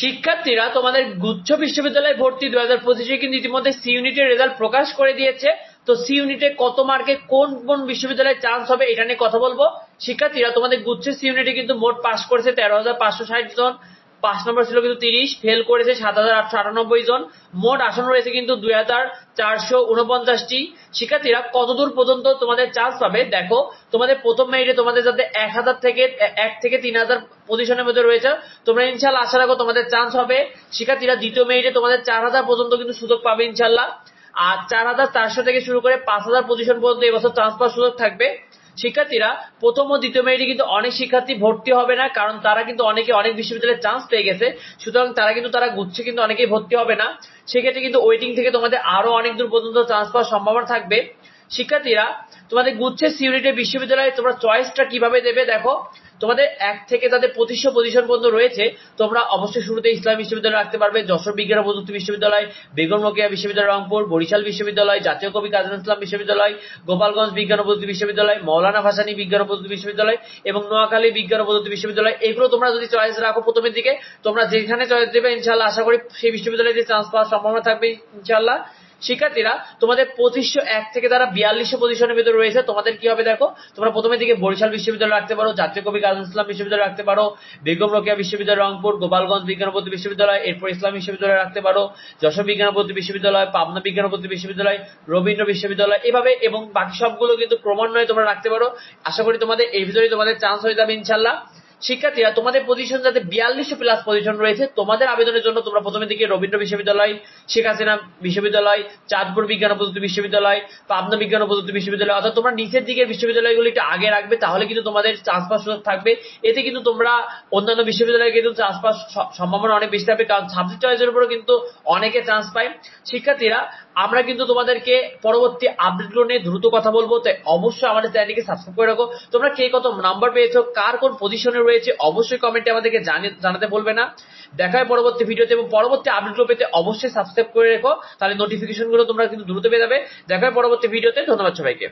শিক্ষার্থীরা তোমাদের গুচ্ছ বিশ্ববিদ্যালয়ে ভর্তি দু হাজার পঁচিশে কিন্তু ইতিমধ্যে সি ইউনিটের রেজাল্ট প্রকাশ করে দিয়েছে। তো সি ইউনিটে কত মার্কে কোন কোন বিশ্ববিদ্যালয়ে চান্স হবে এটা নিয়ে কথা বলব। শিক্ষার্থীরা তোমাদের গুচ্ছের সি ইউনিটে কিন্তু মোট পাস করেছে তেরো হাজার পাঁচশো ষাট জন। পাঁচ নম্বর ছিল কিন্তু তিরিশ ফেল করেছে সাত হাজার আটশো আটানব্বই জন। মোট আসন রয়েছে কিন্তু দুই হাজার চারশো উনপঞ্চাশটি। শিক্ষার্থীরা কতদূর পর্যন্ত তোমাদের চান্স পাবে? দেখো, তোমাদের প্রথম মেরিটে তোমাদের যাতে এক হাজার থেকে, এক থেকে তিন হাজার পজিশনের মধ্যে রয়েছে। তোমরা ইনশাল্লাহ আশা রাখো তোমাদের চান্স হবে। শিক্ষার্থীরা দ্বিতীয় মেরিটে তোমাদের চার হাজার পর্যন্ত কিন্তু সুযোগ পাবে ইনশাল্লাহ। আর চার হাজার চারশো থেকে শুরু করে পাঁচ হাজার পজিশন পর্যন্ত এবছর চান্স পাওয়ার সুযোগ থাকবে। শিক্ষার্থীরা প্রথম ও দ্বিতীয় মেয়েটি কিন্তু অনেক শিক্ষার্থী ভর্তি হবে না, কারণ তারা কিন্তু অনেকে অনেক বিশ্ববিদ্যালয়ে চান্স পেয়ে গেছে। সুতরাং তারা কিন্তু তারা গুচ্ছে কিন্তু অনেকেই ভর্তি হবে না। সেক্ষেত্রে কিন্তু ওয়েটিং থেকে তোমাদের আরও অনেক দূর পর্যন্ত চান্স পাওয়ার সম্ভাবনা থাকবে। শিক্ষার্থীরা, তোমাদের গুচ্ছের সিউনিটে বিশ্ববিদ্যালয়ে তোমরা চয়েসটা কীভাবে দেবে দেখো। তোমাদের এক থেকে তাদের পঁচিশশো পজিশন পর্যন্ত রয়েছে, তোমরা অবশ্যই শুরুতে ইসলাম বিশ্ববিদ্যালয় রাখতে পারবে। যশোর বিজ্ঞান ও প্রযুক্তি বিশ্ববিদ্যালয়, বেগম রোকেয়া বিশ্ববিদ্যালয়, রংপুর, বরিশাল বিশ্ববিদ্যালয়, জাতীয় কবি কাজী ইসলাম বিশ্ববিদ্যালয়, গোপালগঞ্জ বিজ্ঞান ও প্রযুক্তি বিশ্ববিদ্যালয়, মৌলানা ভাসানী বিজ্ঞান ও প্রযুক্তি বিশ্ববিদ্যালয় এবং নোয়াখালী বিজ্ঞান ও প্রযুক্তি বিশ্ববিদ্যালয়। এগুলো তোমরা যদি চয়েস রাখো প্রথমের দিকে, তোমরা যেখানে চয়েস দেবে ইনশাল্লাহ আশা করি সেই বিশ্ববিদ্যালয়ে চান্স পাওয়ার সম্ভাবনা থাকবে ইনশাল্লাহ শিক্ষার্থীরা, তোমাদের পঁচিশশো এক থেকে তারা বিয়াল্লিশশো পজিশনের ভিতরে রয়েছে, তোমাদের কি হবে দেখো? তোমরা প্রথমে দিকে বরিশাল বিশ্ববিদ্যালয় রাখতে পারো, জাতীয় কবি কাজী ইসলাম বিশ্ববিদ্যালয় রাখতে পারো, বেগম রোকেয়া বিশ্ববিদ্যালয়, রংপুর, গোপালগঞ্জ বিজ্ঞান ও বিশ্ববিদ্যালয়, এরপর ইসলাম বিশ্ববিদ্যালয় রাখতে পারো, যশোর বিজ্ঞানপতি বিশ্ববিদ্যালয়, পাবনা বিজ্ঞান ও বিশ্ববিদ্যালয়, রবীন্দ্র বিশ্ববিদ্যালয়, এভাবে এবং বাকি সবগুলো কিন্তু ক্রমান্বয়ে তোমরা রাখতে পারো। আশা করি তোমাদের এই ভিতরে তোমাদের চান্স হয়ে যাবে ইনশাল্লাহ শিক্ষার্থীরা, তোমাদের পজিশন যাতে বিয়াল্লিশশো প্লাস পজিশন রয়েছে, তোমাদের আবেদনের জন্য তোমরা প্রথমে দিকে রবীন্দ্র বিশ্ববিদ্যালয়, শেখ হাসিনা বিশ্ববিদ্যালয়, চাঁদপুর বিজ্ঞান ও প্রযুক্তি বিশ্ববিদ্যালয়, পাবনা বিজ্ঞান ও প্রযুক্তি বিশ্ববিদ্যালয়, অর্থাৎ তোমরা নিচের দিকের বিশ্ববিদ্যালয়গুলো একটু আগে রাখবে, তাহলে কিন্তু তোমাদের চান্স সুযোগ থাকবে। এতে কিন্তু তোমরা অন্যান্য বিশ্ববিদ্যালয়ে কিন্তু চান্স পাওয়ার স- সম্ভাবনা অনেক বেশি থাকবে, কারণ সাবজেক্ট চয়েসের উপরও কিন্তু অনেকে চান্স পায়। শিক্ষার্থীরা আমরা কিন্তু তোমাদেরকে পরবর্তী আপডেটগুলো নিয়ে দ্রুত কথা বলব, তাই অবশ্যই আমাদের চ্যানেলকে সাবস্ক্রাইব করে রাখো। তোমরা কে কত নাম্বার পেয়েছ, কার কোন পজিশনে রয়েছে, অবশ্যই কমেন্টে আমাদেরকে জানাতে বলবে না। দেখায় পরবর্তী ভিডিওতে এবং পরবর্তী আপডেটগুলো পেতে অবশ্যই সাবস্ক্রাইব করে রেখো, তাহলে নোটিফিকেশনগুলো তোমরা কিন্তু দ্রুত পেয়ে যাবে। দেখা হয় পরবর্তী ভিডিওতে ধন্যবাদ সবাইকে।